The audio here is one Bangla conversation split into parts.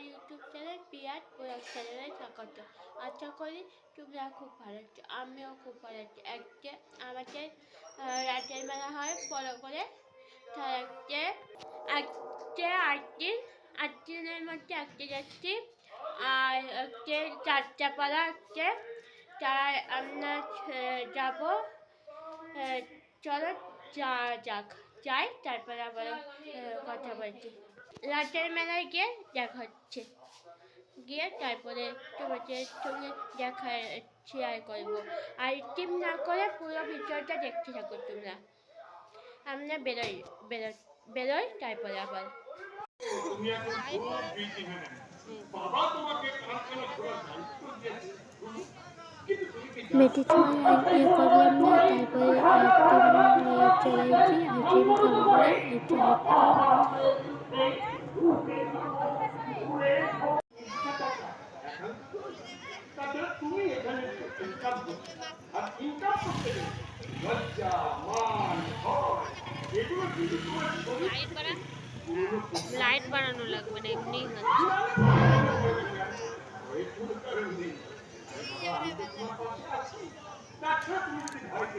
ইউটিউব চ্যানেল পিয়ার ব্লগ চ্যানেলে স্বাগত আশা করি তোমরা খুব ভালো আছো আমিও খুব ভালো আছি। আজকে আহ, রাতের বেলা হয় বড় করে। তার আজকে আজকে আট দিন আট দিনের মধ্যে আজকে যাচ্ছি। আর হচ্ছে চারটা পাড়া হচ্ছে তাই আমরা যাব চলো যা যাক যাই তারপরে আবার কথা বলছি। রাতের মেলায় গিয়ে দেখা হচ্ছে। গিয়ে তারপরে তোমাদের সঙ্গে দেখা শেয়ার করব। আর টিম না করে পুরো ভিডিওটা দেখতে থাকো তোমরা। আমরা বেরোই বেরো বেরোই তারপরে আবার। তোমাকে জানো? মেডিটেশন ইয়ে করলাম না তারপরে আইটেম নিয়ে চলে গেছি আইটেম তারপরে এটা তাছাড়া তুমি এখানে ইনকাম করছ আর ইনকাম ভয় তাছাড়া তুমি যদি ভয়কে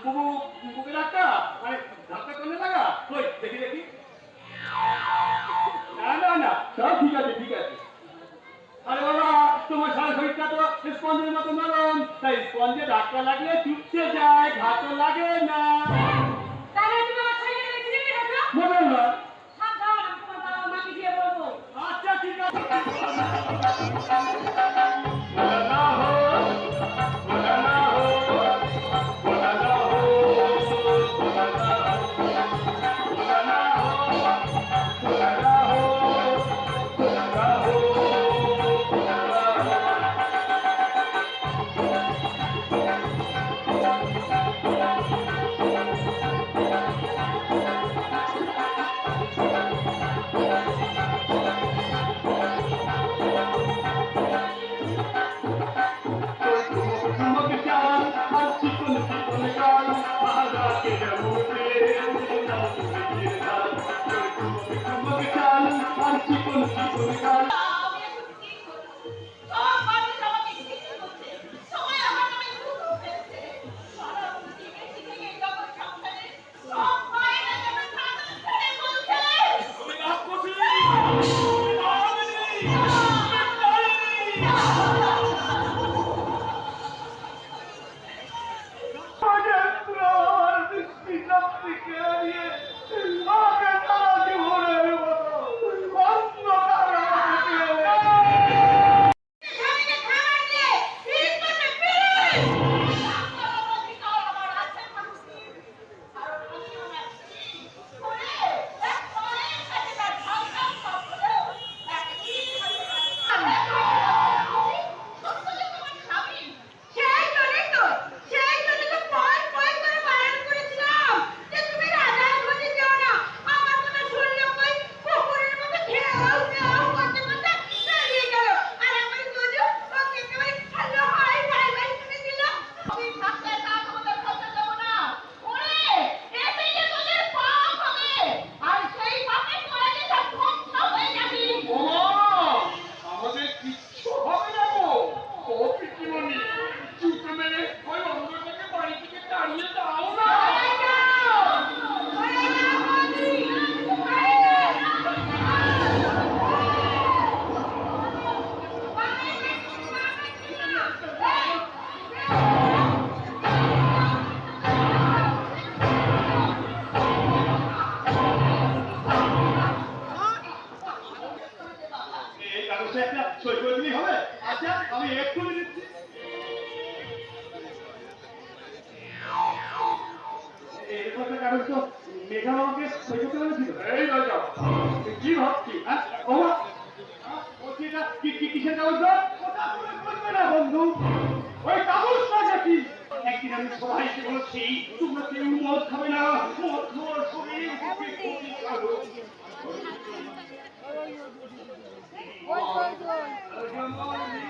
রাজা কুকুকে ধাক্কা মানে ধাক্কা করলে লাগা? কই, দেখি দেখি। না না না, সব ঠিক আছে ঠিক আছে। আরে বাবা, তোমার সারা শরীরটা তো স্পঞ্জের মতো নরম। তাই স্পঞ্জে ধাক্কা লাগলে চুপসে যায় ঘাটও লাগে না। আচ্ছা আমি এক্ষুনি দিচ্ছি। কারণ তো মেঘা আমাকে সহ্য করে দিল এই রাজা কি ভাবছি হ্যাঁ ও কিসের কাগজ ওটা তুমি করবে না বন্ধু। ওই কাগজটা নাকি? একদিন আমি সবাইকে বলছি তোমরা কেউ মদ খাবে না মদ খাওয়ার শরীর ওই ওই ওই।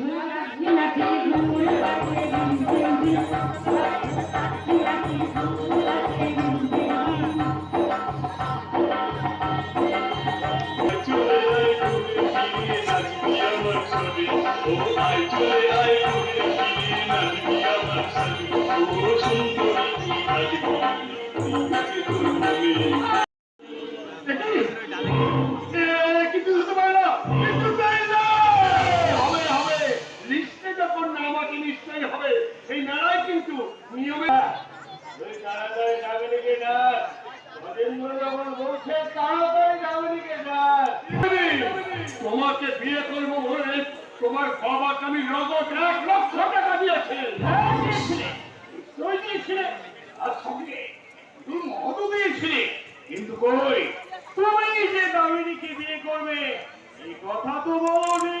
Thank you. তোমাকে বিয়ে করব বলে তোমার বাবাকে আমি নগদ এক লক্ষ টাকা দিয়েছি। কিন্তু কই? দামিনীকে বিয়ে করবে, এই কথা তো বলি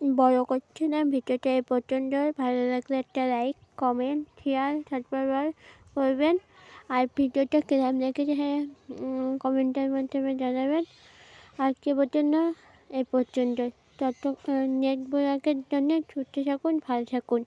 বড় করছে না, ভিডিওটা এই পর্যন্ত ভালো লাগলে একটা লাইক কমেন্ট শেয়ার সাবস্ক্রাইবার করবেন। আর ভিডিওটা কিরম লেগেছে হ্যাঁ কমেন্টের মাধ্যমে জানাবেন। আজকে পর্যন্ত? এই পর্যন্ত তত নেট বোলাকের জন্য ছুটতে থাকুন, ভালো থাকুন।